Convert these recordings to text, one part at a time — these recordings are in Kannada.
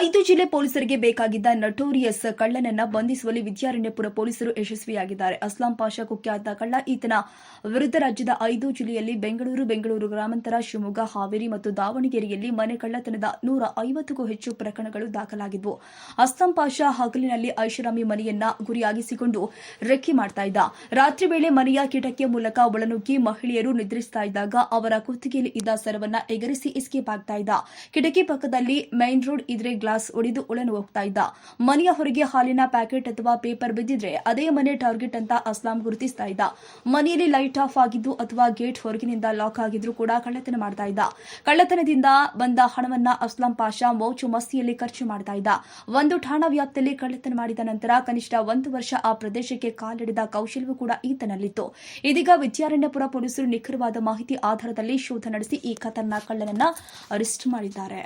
ಐದು ಜಿಲ್ಲೆ ಪೊಲೀಸರಿಗೆ ಬೇಕಾಗಿದ್ದ ನಟೋರಿಯಸ್ ಕಳ್ಳನನ್ನ ಬಂಧಿಸುವಲ್ಲಿ ವಿದ್ಯಾರಣ್ಯಪುರ ಪೊಲೀಸರು ಯಶಸ್ವಿಯಾಗಿದ್ದಾರೆ. ಅಸ್ಲಾಂ ಪಾಷಾ ಕುಖ್ಯಾತ ಕಳ್ಳ, ಈತನ ವಿರುದ್ಧ ರಾಜ್ಯದ ಐದು ಜಿಲ್ಲೆಯಲ್ಲಿ ಬೆಂಗಳೂರು ಬೆಂಗಳೂರು ಗ್ರಾಮಾಂತರ, ಶಿವಮೊಗ್ಗ, ಹಾವೇರಿ ಮತ್ತು ದಾವಣಗೆರೆಯಲ್ಲಿ ಮನೆ ಕಳ್ಳತನದ ನೂರ ಐವತ್ತಕ್ಕೂ ಹೆಚ್ಚು ಪ್ರಕರಣಗಳು ದಾಖಲಾಗಿದ್ವು. ಅಸ್ಲಾಂ ಪಾಷಾ ಹಗಲಿನಲ್ಲಿ ಐಷಾರಾಮಿ ಮನೆಯನ್ನ ಗುರಿಯಾಗಿಸಿಕೊಂಡು ರೆಕ್ಕಿ ಮಾಡ್ತಾ ಇದ್ದ. ರಾತ್ರಿ ವೇಳೆ ಮನೆಯ ಕಿಟಕಿಯ ಮೂಲಕ ಒಳನುಗ್ಗಿ ಮಹಿಳೆಯರು ನಿದ್ರಿಸ್ತಾ ಇದ್ದಾಗ ಅವರ ಕುತ್ತಿಗೆಯಲ್ಲಿ ಇದ್ದ ಸರವನ್ನ ಎಗರಿಸಿ ಎಸ್ಕೇಪ್ ಆಗ್ತಾ ಇದ್ದ. ಕಿಟಕಿ ಪಕ್ಕದಲ್ಲಿ ಮೈನ್ ರೋಡ್, ಇದ್ರೆ ಗ್ಲಾಸ್ ಒಡೆದು ಒಳನು ಹೋಗ್ತಾ ಇದ್ದ. ಮನೆಯ ಹೊರಗೆ ಹಾಲಿನ ಪ್ಯಾಕೆಟ್ ಅಥವಾ ಪೇಪರ್ ಬಿದ್ದಿದ್ರೆ ಅದೇ ಮನೆ ಟಾರ್ಗೆಟ್ ಅಂತ ಅಸ್ಲಾಂ ಗುರುತಿಸ್ತಾ ಇದ್ದ. ಮನೆಯಲ್ಲಿ ಲೈಟ್ ಆಫ್ ಆಗಿದ್ದು ಅಥವಾ ಗೇಟ್ ಹೊರಗಿನಿಂದ ಲಾಕ್ ಆಗಿದ್ರು ಕೂಡ ಕಳ್ಳತನ ಮಾಡ್ತಾ ಇದ್ದ. ಕಳ್ಳತನದಿಂದ ಬಂದ ಹಣವನ್ನ ಅಸ್ಲಾಂ ಪಾಷಾ ಮೌಚು ಮಸ್ತಿಯಲ್ಲಿ ಖರ್ಚು ಮಾಡ್ತಾ ಇದ್ದ. ಒಂದು ಠಾಣಾ ವ್ಯಾಪ್ತಿಯಲ್ಲಿ ಕಳ್ಳತನ ಮಾಡಿದ ನಂತರ ಕನಿಷ್ಠ ಒಂದು ವರ್ಷ ಆ ಪ್ರದೇಶಕ್ಕೆ ಕಾಲಿಡಿದ ಕೌಶಲ್ಯವೂ ಕೂಡ ಈತನಲ್ಲಿತ್ತು. ಇದೀಗ ವಿದ್ಯಾರಣ್ಯಪುರ ಪೊಲೀಸರು ನಿಖರವಾದ ಮಾಹಿತಿ ಆಧಾರದಲ್ಲಿ ಶೋಧ ನಡೆಸಿ ಈ ಖತರ್ನಾಕ್ ಕಳ್ಳನನ್ನ ಅರೆಸ್ಟ್ ಮಾಡಿದ್ದಾರೆ.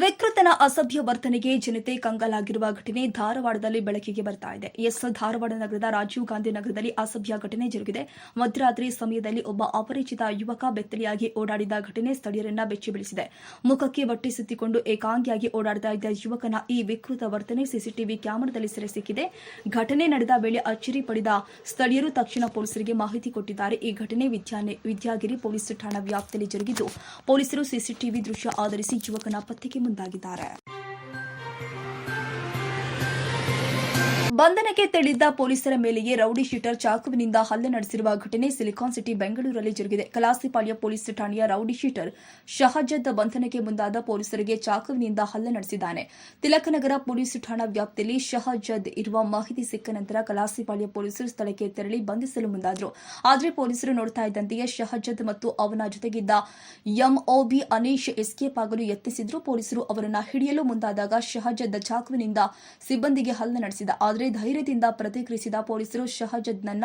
ವಿಕೃತನ ಅಸಭ್ಯ ವರ್ತನೆಗೆ ಜನತೆ ಕಂಗಾಲಾಗಿರುವ ಘಟನೆ ಧಾರವಾಡದಲ್ಲಿ ಬೆಳಕಿಗೆ ಬರ್ತಾ ಇದೆ. ಎಸ್ ಧಾರವಾಡ ನಗರದ ರಾಜೀವ್ ಗಾಂಧಿ ನಗರದಲ್ಲಿ ಅಸಭ್ಯ ಘಟನೆ ಜರುಗಿದೆ. ಮಧ್ಯರಾತ್ರಿ ಸಮಯದಲ್ಲಿ ಒಬ್ಬ ಅಪರಿಚಿತ ಯುವಕ ಬೆತ್ತಲಿಯಾಗಿ ಓಡಾಡಿದ ಘಟನೆ ಸ್ಥಳೀಯರನ್ನ ಬೆಚ್ಚಿ ಬೀಳಿಸಿದೆ ಮುಖಕ್ಕೆ ಬಟ್ಟೆ ಸುತ್ತಿಕೊಂಡು ಏಕಾಂಗಿಯಾಗಿ ಓಡಾಡ್ತಾ ಇದ್ದ ಯುವಕನ ಈ ವಿಕೃತ ವರ್ತನೆ ಸಿಸಿಟಿವಿ ಕ್ಯಾಮೆರಾದಲ್ಲಿ ಸೆರೆ ಸಿಕ್ಕಿದೆ. ಘಟನೆ ನಡೆದ ವೇಳೆ ಅಚ್ಚರಿ ಪಡೆದ ಸ್ಥಳೀಯರು ತಕ್ಷಣ ಪೊಲೀಸರಿಗೆ ಮಾಹಿತಿ ಕೊಟ್ಟಿದ್ದಾರೆ. ಈ ಘಟನೆ ವಿದ್ಯಾಗಿರಿ ಪೊಲೀಸ್ ಠಾಣಾ ವ್ಯಾಪ್ತಿಯಲ್ಲಿ ಜರುಗಿದ್ದು, ಪೊಲೀಸರು ಸಿಸಿಟಿವಿ ದೃಶ್ಯ ಆಧರಿಸಿ ಯುವಕನ ಪತ್ತೆಗೆ ಮುಂದಾಗಿದ್ದಾರೆ. ಬಂಧನಕ್ಕೆ ತೆಳಿದ್ದ ಪೊಲೀಸರ ಮೇಲೆಯೇ ರೌಡಿ ಶೀಟರ್ ಚಾಕುವಿನಿಂದ ಹಲ್ಲೆ ನಡೆಸಿರುವ ಘಟನೆ ಸಿಲಿಕಾನ್ ಸಿಟಿ ಬೆಂಗಳೂರಲ್ಲಿ ಜರುಗಿದೆ. ಕಲಾಸಿಪಾಳ್ಯ ಪೊಲೀಸ್ ಠಾಣೆಯ ರೌಡಿ ಶೀಟರ್ ಶಹಜದ್ ಬಂಧನಕ್ಕೆ ಮುಂದಾದ ಪೊಲೀಸರಿಗೆ ಚಾಕುವಿನಿಂದ ಹಲ್ಲೆ ನಡೆಸಿದ್ದಾನೆ. ತಿಲಕನಗರ ಪೊಲೀಸ್ ಠಾಣಾ ವ್ಯಾಪ್ತಿಯಲ್ಲಿ ಶಹಜದ್ ಇರುವ ಮಾಹಿತಿ ಸಿಕ್ಕ ನಂತರ ಕಲಾಸಿಪಾಳ್ಯ ಪೊಲೀಸರು ಸ್ಥಳಕ್ಕೆ ತೆರಳಿ ಬಂಧಿಸಲು ಮುಂದಾದರು. ಆದರೆ ಪೊಲೀಸರು ನೋಡ್ತಾ ಇದ್ದಂತೆಯೇ ಶಹಜದ್ ಮತ್ತು ಅವನ ಜೊತೆಗಿದ್ದ ಎಂಒಬಿ ಅನೀಶ್ ಎಸ್ಕೇಪ್ ಆಗಲು ಯತ್ನಿಸಿದ್ರು. ಪೊಲೀಸರು ಅವರನ್ನು ಹಿಡಿಯಲು ಮುಂದಾದಾಗ ಶಹಜದ್ ಚಾಕುವಿನಿಂದ ಸಿಬ್ಬಂದಿಗೆ ಹಲ್ಲೆ ನಡೆಸಿದ. ಆದರೆ ಧೈರ್ಯದಿಂದ ಪ್ರತಿಕ್ರಿಯಿಸಿದ ಪೊಲೀಸರು ಶಹಜದ್ನನ್ನ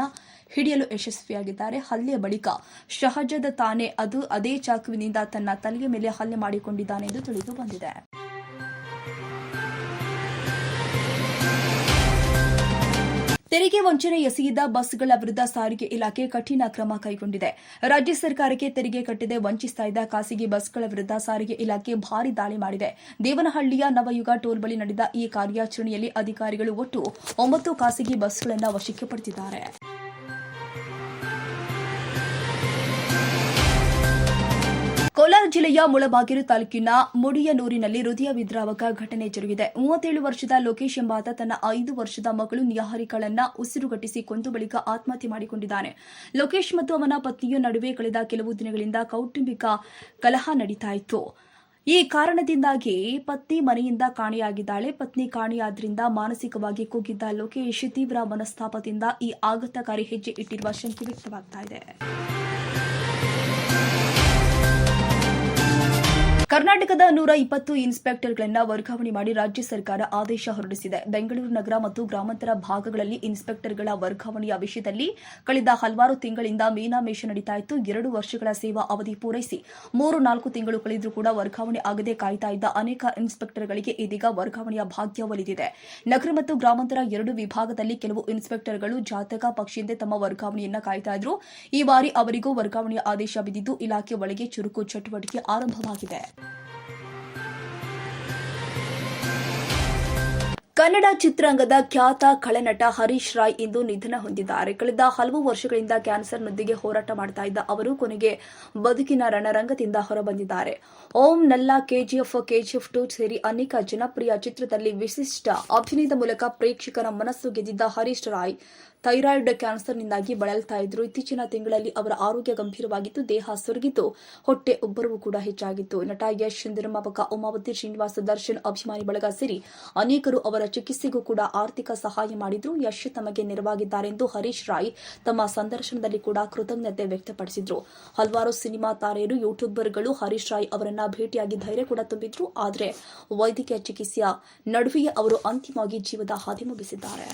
ಹಿಡಿಯಲು ಯಶಸ್ವಿಯಾಗಿದ್ದಾರೆ. ಹಲ್ಲೆ ಬಳಿಕ ಶಹಜದ್ ತಾನೇ ಅದು ಅದೇ ಚಾಕುವಿನಿಂದ ತನ್ನ ತಲೆಯ ಮೇಲೆ ಹಲ್ಲೆ ಮಾಡಿಕೊಂಡಿದ್ದಾನೆ ಎಂದು ತಿಳಿದು ಬಂದಿದೆ. ತೆರಿಗೆ ವಂಚನೆ ಎಸಗಿದ ಬಸ್ಗಳ ವಿರುದ್ಧ ಸಾರಿಗೆ ಇಲಾಖೆ ಕಠಿಣ ಕ್ರಮ ಕೈಗೊಂಡಿದೆ. ರಾಜ್ಯ ಸರ್ಕಾರಕ್ಕೆ ತೆರಿಗೆ ಕಟ್ಟದೆ ವಂಚಿಸ್ತಾ ಇದ್ದ ಖಾಸಗಿ ಬಸ್ಗಳ ವಿರುದ್ಧ ಸಾರಿಗೆ ಇಲಾಖೆ ಭಾರಿ ದಾಳಿ ಮಾಡಿದೆ. ದೇವನಹಳ್ಳಿಯ ನವಯುಗ ಟೋಲ್ ಬಳಿ ನಡೆದ ಈ ಕಾರ್ಯಾಚರಣೆಯಲ್ಲಿ ಅಧಿಕಾರಿಗಳು ಒಟ್ಟು ಒಂಬತ್ತು ಖಾಸಗಿ ಬಸ್ಗಳನ್ನು ವಶಕ್ಕೆ ಪಡೆದಿದ್ದಾರೆ. ಕೋಲಾರ ಜಿಲ್ಲೆಯ ಮುಳಬಾಗಿಲು ತಾಲೂಕಿನ ಮುಡಿಯನೂರಿನಲ್ಲಿ ಹೃದಯ ವಿದ್ರಾವಕ ಘಟನೆ ಜರುಗಿದೆ. ಮೂವತ್ತೇಳು ವರ್ಷದ ಲೋಕೇಶ್ ಎಂಬಾತ ತನ್ನ ಐದು ವರ್ಷದ ಮಗಳು ನಿಹಾರಿಕಳನ್ನ ಉಸಿರುಗಟ್ಟಿಸಿ ಕೊಂದು ಬಳಿಕ ಆತ್ಮಹತ್ಯೆ ಮಾಡಿಕೊಂಡಿದ್ದಾನೆ. ಲೋಕೇಶ್ ಮತ್ತು ಅವನ ಪತ್ನಿಯ ನಡುವೆ ಕಳೆದ ಕೆಲವು ದಿನಗಳಿಂದ ಕೌಟುಂಬಿಕ ಕಲಹ ನಡೀತಾ ಇತ್ತು ಈ ಕಾರಣದಿಂದಾಗಿ ಪತ್ನಿ ಮನೆಯಿಂದ ಕಾಣೆಯಾಗಿದ್ದಾಳೆ. ಪತ್ನಿ ಕಾಣೆಯಾದ್ರಿಂದ ಮಾನಸಿಕವಾಗಿ ಕುಗ್ಗಿದ್ದ ಲೋಕೇಶ್ ತೀವ್ರ ಮನಸ್ತಾಪದಿಂದ ಈ ಆಘಾತಕಾರಿ ಹೆಜ್ಜೆ ಇಟ್ಟಿರುವ ಶಂಕೆ ವ್ಯಕ್ತವಾಗ್ತಾ ಇದೆ. ಕರ್ನಾಟಕದ ನೂರ ಇಪ್ಪತ್ತು ಇನ್ಸ್ಪೆಕ್ಟರ್ಗಳನ್ನು ವರ್ಗಾವಣೆ ಮಾಡಿ ರಾಜ್ಯ ಸರ್ಕಾರ ಆದೇಶ ಹೊರಡಿಸಿದೆ. ಬೆಂಗಳೂರು ನಗರ ಮತ್ತು ಗ್ರಾಮಾಂತರ ಭಾಗಗಳಲ್ಲಿ ಇನ್ಸ್ಪೆಕ್ಟರ್ಗಳ ವರ್ಗಾವಣೆಯ ವಿಷಯದಲ್ಲಿ ಕಳೆದ ಹಲವಾರು ತಿಂಗಳಿಂದ ಮೀನಾಮೇಷ ನಡೀತಾ ಇತ್ತು. ಎರಡು ವರ್ಷಗಳ ಸೇವಾ ಅವಧಿ ಪೂರೈಸಿ ಮೂರು ನಾಲ್ಕು ತಿಂಗಳು ಕಳೆದರೂ ಕೂಡ ವರ್ಗಾವಣೆ ಆಗದೆ ಕಾಯ್ತಾ ಇದ್ದ ಅನೇಕ ಇನ್ಸ್ಪೆಕ್ಟರ್ಗಳಿಗೆ ಇದೀಗ ವರ್ಗಾವಣೆಯ ಭಾಗ್ಯ ಒಲಿದಿದೆ. ನಗರ ಮತ್ತು ಗ್ರಾಮಾಂತರ ಎರಡು ವಿಭಾಗದಲ್ಲಿ ಕೆಲವು ಇನ್ಸ್ಪೆಕ್ಟರ್ಗಳು ಜಾತಕ ಪಕ್ಷಿಯಂತೆ ತಮ್ಮ ವರ್ಗಾವಣೆಯನ್ನ ಕಾಯ್ತಾ ಇದ್ರು. ಈ ಬಾರಿ ಅವರಿಗೂ ವರ್ಗಾವಣೆಯ ಆದೇಶ ಬಿದ್ದಿದ್ದು ಇಲಾಖೆ ಒಳಗೆ ಚುರುಕು ಚಟುವಟಿಕೆ ಆರಂಭವಾಗಿದೆ. ಕನ್ನಡ ಚಿತ್ರರಂಗದ ಖ್ಯಾತ ಖಳನಟ ಹರೀಶ್ ರಾಯ್ ಇಂದು ನಿಧನ ಹೊಂದಿದ್ದಾರೆ. ಕಳೆದ ಹಲವು ವರ್ಷಗಳಿಂದ ಕ್ಯಾನ್ಸರ್ನೊಂದಿಗೆ ಹೋರಾಟ ಮಾಡ್ತಾ ಇದ್ದ ಅವರು ಕೊನೆಗೆ ಬದುಕಿನ ರಣರಂಗದಿಂದ ಹೊರಬಂದಿದ್ದಾರೆ. Om Nalla, KGF KGF two ಸೇರಿ ಅನೇಕ ಜನಪ್ರಿಯ ಚಿತ್ರದಲ್ಲಿ ವಿಶಿಷ್ಟ ಅಭಿನಯದ ಮೂಲಕ ಪ್ರೇಕ್ಷಕರ ಮನಸ್ಸು ಗೆದ್ದಿದ್ದ ಹರೀಶ್ ರಾಯ್ ಥೈರಾಯ್ಡ್ ಕ್ಯಾನ್ಸರ್ನಿಂದಾಗಿ ಬಳಲ್ತಾ ಇದ್ರು. ಇತ್ತೀಚಿನ ತಿಂಗಳಲ್ಲಿ ಅವರ ಆರೋಗ್ಯ ಗಂಭೀರವಾಗಿತ್ತು, ದೇಹ ಸೊರಗಿದ್ದು ಹೊಟ್ಟೆ ಉಬ್ಬರವೂ ಕೂಡ ಹೆಚ್ಚಾಗಿತ್ತು. ನಟ ಯಶ್ ನಿರ್ಮಾಪಕ ಉಮಾವತಿ ಶ್ರೀನಿವಾಸ ದರ್ಶನ್ ಅಭಿಮಾನಿ ಬಳಗ ಸೇರಿ ಅನೇಕರು ಅವರ ಚಿಕಿತ್ಸೆಗೂ ಕೂಡ ಆರ್ಥಿಕ ಸಹಾಯ ಮಾಡಿದ್ರು. ಯಶ್ ತಮಗೆ ನೆರವಾಗಿದ್ದಾರೆಂದು ಹರೀಶ್ ರಾಯ್ ತಮ್ಮ ಸಂದರ್ಶನದಲ್ಲಿ ಕೂಡ ಕೃತಜ್ಞತೆ ವ್ಯಕ್ತಪಡಿಸಿದ್ರು. ಹಲವಾರು ಸಿನಿಮಾ ತಾರೆಯರು, ಯೂಟ್ಯೂಬರ್ಗಳು ಹರೀಶ್ ರಾಯ್ ಅವರನ್ನ ಭೇಟಿಯಾಗಿ ಧೈರ್ಯ ಕೂಡ ತುಂಬಿದ್ರು. ಆದರೆ ವೈದ್ಯಕೀಯ ಚಿಕಿತ್ಸೆಯ ನಡುವೆಯೇ ಅವರು ಅಂತಿಮವಾಗಿ ಜೀವದ ಹಾದಿ ಮುಗಿಸಿದ್ದಾರೆ.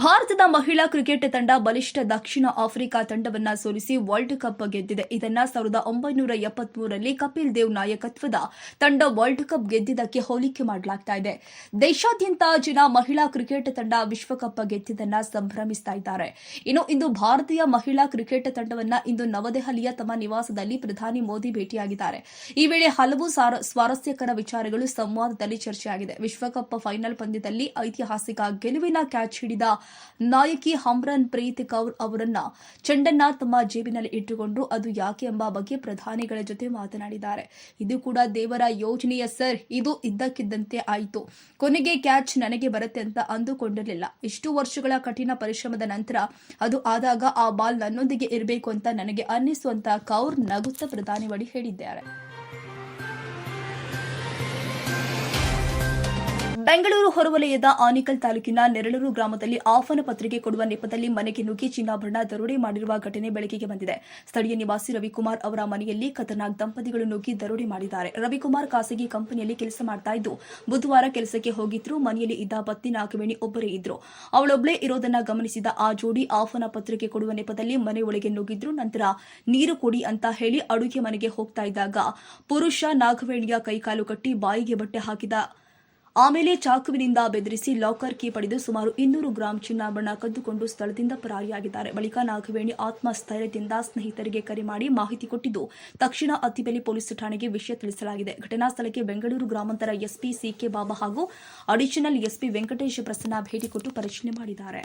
ಭಾರತದ ಮಹಿಳಾ ಕ್ರಿಕೆಟ್ ತಂಡ ಬಲಿಷ್ಠ ದಕ್ಷಿಣ ಆಫ್ರಿಕಾ ತಂಡವನ್ನ ಸೋಲಿಸಿ ವರ್ಲ್ಡ್ ಕಪ್ ಗೆದ್ದಿದೆ. ಇದನ್ನ ಸಾವಿರದ ಒಂಬೈನೂರ ಎಪ್ಪತ್ಮೂರರಲ್ಲಿ ಕಪಿಲ್ ದೇವ್ ನಾಯಕತ್ವದ ತಂಡ ವರ್ಲ್ಡ್ ಕಪ್ ಗೆದ್ದಿದ್ದಕ್ಕೆ ಹೋಲಿಕೆ ಮಾಡಲಾಗ್ತಾ ಇದೆ. ದೇಶಾದ್ಯಂತ ಜನ ಮಹಿಳಾ ಕ್ರಿಕೆಟ್ ತಂಡ ವಿಶ್ವಕಪ್ ಗೆದ್ದಿದ್ದನ್ನ ಸಂಭ್ರಮಿಸ್ತಾ ಇದ್ದಾರೆ. ಇನ್ನು ಇಂದು ಭಾರತೀಯ ಮಹಿಳಾ ಕ್ರಿಕೆಟ್ ತಂಡವನ್ನ ಇಂದು ನವದೆಹಲಿಯ ತಮ್ಮ ನಿವಾಸದಲ್ಲಿ ಪ್ರಧಾನಿ ಮೋದಿ ಭೇಟಿಯಾಗಿದ್ದಾರೆ. ಈ ವೇಳೆ ಹಲವು ಸ್ವಾರಸ್ಯಕರ ವಿಚಾರಗಳು ಸಂವಾದದಲ್ಲಿ ಚರ್ಚೆಯಾಗಿದೆ. ವಿಶ್ವಕಪ್ ಫೈನಲ್ ಪಂದ್ಯದಲ್ಲಿ ಐತಿಹಾಸಿಕ ಗೆಲುವಿನ ಕ್ಯಾಚ್ ಹಿಡಿದ ನಾಯಕಿ ಹಮ್ರನ್ ಪ್ರೀತ್ ಕೌರ್ ಅವರನ್ನ ಚೆಂಡನ್ನ ತಮ್ಮ ಜೇಬಿನಲ್ಲಿ ಇಟ್ಟುಕೊಂಡು ಅದು ಯಾಕೆ ಎಂಬ ಬಗ್ಗೆ ಪ್ರಧಾನಿಗಳ ಜೊತೆ ಮಾತನಾಡಿದ್ದಾರೆ. ಇದು ಕೂಡ ದೇವರ ಯೋಜನೆಯ ಸರ್. ಇದು ಇದ್ದಕ್ಕಿದ್ದಂತೆ ಆಯಿತು. ಕೊನೆಗೆ ಕ್ಯಾಚ್ ನನಗೆ ಬರುತ್ತೆ ಅಂತ ಅಂದುಕೊಂಡಿರಲಿಲ್ಲ. ಇಷ್ಟು ವರ್ಷಗಳ ಕಠಿಣ ಪರಿಶ್ರಮದ ನಂತರ ಅದು ಆದಾಗ ಆ ಬಾಲ್ ನನ್ನೊಂದಿಗೆ ಇರಬೇಕು ಅಂತ ನನಗೆ ಅನ್ನಿಸುವಂತ ಕೌರ್ ನಗುತ್ತ ಪ್ರಧಾನಿ ಬಳಿ ಹೇಳಿದ್ದಾರೆ. ಬೆಂಗಳೂರು ಹೊರವಲಯದ ಆನಿಕಲ್ ತಾಲೂಕಿನ ನೆರಳೂರು ಗ್ರಾಮದಲ್ಲಿ ಆಹ್ವಾನ ಪತ್ರಿಕೆ ಕೊಡುವ ನೆಪದಲ್ಲಿ ಮನೆಗೆ ನುಗ್ಗಿ ಚಿನ್ನಾಭರಣ, ದರೋಡೆ ಮಾಡಿರುವ ಘಟನೆ ಬೆಳಕಿಗೆ ಬಂದಿದೆ. ಸ್ಥಳೀಯ ನಿವಾಸಿ ರವಿಕುಮಾರ್ ಅವರ ಮನೆಯಲ್ಲಿ ಖತರ್ನಾಕ್ ದಂಪತಿಗಳು ನುಗ್ಗಿ ದರೋಡೆ ಮಾಡಿದ್ದಾರೆ. ರವಿಕುಮಾರ್ ಖಾಸಗಿ ಕಂಪನಿಯಲ್ಲಿ ಕೆಲಸ ಮಾಡ್ತಾ ಇದ್ದು, ಬುಧವಾರ ಕೆಲಸಕ್ಕೆ ಹೋಗಿದ್ರು, ಮನೆಯಲ್ಲಿ ಇದ್ದ ಪತ್ನಿ ನಾಗವೇಣಿ ಒಬ್ಬರೇ ಇದ್ರು. ಅವಳೊಬ್ಬಳೇ ಇರೋದನ್ನ ಗಮನಿಸಿದ ಆ ಜೋಡಿ ಆಹ್ವಾನ ಪತ್ರಿಕೆ ಕೊಡುವ ನೆಪದಲ್ಲಿ ಮನೆ ಒಳಗೆ ನುಗ್ಗಿದ್ರು, ನಂತರ ನೀರು ಕೊಡಿ ಅಂತ ಹೇಳಿ ಅಡುಗೆ ಮನೆಗೆ ಹೋಗ್ತಾ ಇದ್ದಾಗ ಪುರುಷ ನಾಗವೇಣಿಯ ಕೈಕಾಲು ಕಟ್ಟಿ ಬಾಯಿಗೆ ಬಟ್ಟೆ ಹಾಕಿದ ಆಮೇಲೆ ಚಾಕುವಿನಿಂದ ಬೆದರಿಸಿ ಲಾಕರ್ ಕೀ ಪಡೆದು ಸುಮಾರು ಇನ್ನೂರು ಗ್ರಾಂ ಚಿನ್ನಾಭರಣ ಕದ್ದುಕೊಂಡು ಸ್ಥಳದಿಂದ ಪರಾರಿಯಾಗಿದ್ದಾರೆ. ಬಳಿಕ ನಾಗವೇಣಿ ಆತ್ಮಸ್ಥೈರ್ಯದಿಂದ ಸ್ನೇಹಿತರಿಗೆ ಕರೆ ಮಾಡಿ ಮಾಹಿತಿ ಕೊಟ್ಟಿದ್ದು, ತಕ್ಷಣ ಅತ್ತಿಬೆಲೆ ಪೊಲೀಸ್ ಠಾಣೆಗೆ ವಿಷಯ ತಿಳಿಸಲಾಗಿದೆ. ಘಟನಾ ಸ್ಥಳಕ್ಕೆ ಬೆಂಗಳೂರು ಗ್ರಾಮಾಂತರ ಎಸ್ಪಿ ಸಿಕೆ ಬಾಬಾ ಹಾಗೂ ಅಡಿಷನಲ್ ಎಸ್ಪಿ ವೆಂಕಟೇಶ್ ಪ್ರಸನ್ನ ಭೇಟಿ ಕೊಟ್ಟು ಪರಿಶೀಲನೆ ಮಾಡಿದ್ದಾರೆ.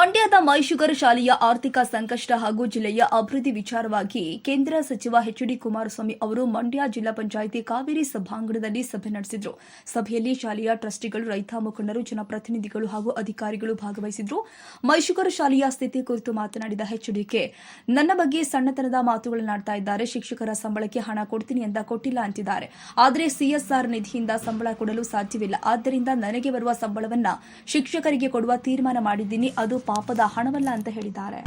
ಮಂಡ್ಯದ ಮೈಶುಗರ್ ಶಾಲೆಯ ಆರ್ಥಿಕ ಸಂಕಷ್ಟ ಹಾಗೂ ಜಿಲ್ಲೆಯ ಅಭಿವೃದ್ಧಿ ವಿಚಾರವಾಗಿ ಕೇಂದ್ರ ಸಚಿವ ಎಚ್ ಡಿ ಕುಮಾರಸ್ವಾಮಿ ಅವರು ಮಂಡ್ಯ ಜಿಲ್ಲಾ ಪಂಚಾಯಿತಿ ಕಾವೇರಿ ಸಭಾಂಗಣದಲ್ಲಿ ಸಭೆ ನಡೆಸಿದರು. ಸಭೆಯಲ್ಲಿ ಶಾಲೆಯ ಟ್ರಸ್ಟಿಗಳು, ರೈತ ಮುಖಂಡರು, ಜನಪ್ರತಿನಿಧಿಗಳು ಹಾಗೂ ಅಧಿಕಾರಿಗಳು ಭಾಗವಹಿಸಿದ್ರು. ಮೈಶುಗರ್ ಶಾಲೆಯ ಸ್ಥಿತಿ ಕುರಿತು ಮಾತನಾಡಿದ ಎಚ್ಡಿಕೆ, ನನ್ನ ಬಗ್ಗೆ ಸಣ್ಣತನದ ಮಾತುಗಳನ್ನಾಡ್ತಾ ಇದ್ದಾರೆ. ಶಿಕ್ಷಕರ ಸಂಬಳಕ್ಕೆ ಹಣ ಕೊಡ್ತೀನಿ ಅಂತ ಕೊಟ್ಟಿಲ್ಲ ಅಂತಿದ್ದಾರೆ. ಆದರೆ ಸಿಎಸ್ಆರ್ ನಿಧಿಯಿಂದ ಸಂಬಳ ಕೊಡಲು ಸಾಧ್ಯವಿಲ್ಲ. ಆದ್ದರಿಂದ ನನಗೆ ಬರುವ ಸಂಬಳವನ್ನ ಶಿಕ್ಷಕರಿಗೆ ಕೊಡುವ ತೀರ್ಮಾನ ಮಾಡಿದ್ದೀನಿ. ಅದು ಪಾಪದ ಹಣವಲ್ಲ ಅಂತ ಹೇಳಿದ್ದಾರೆ.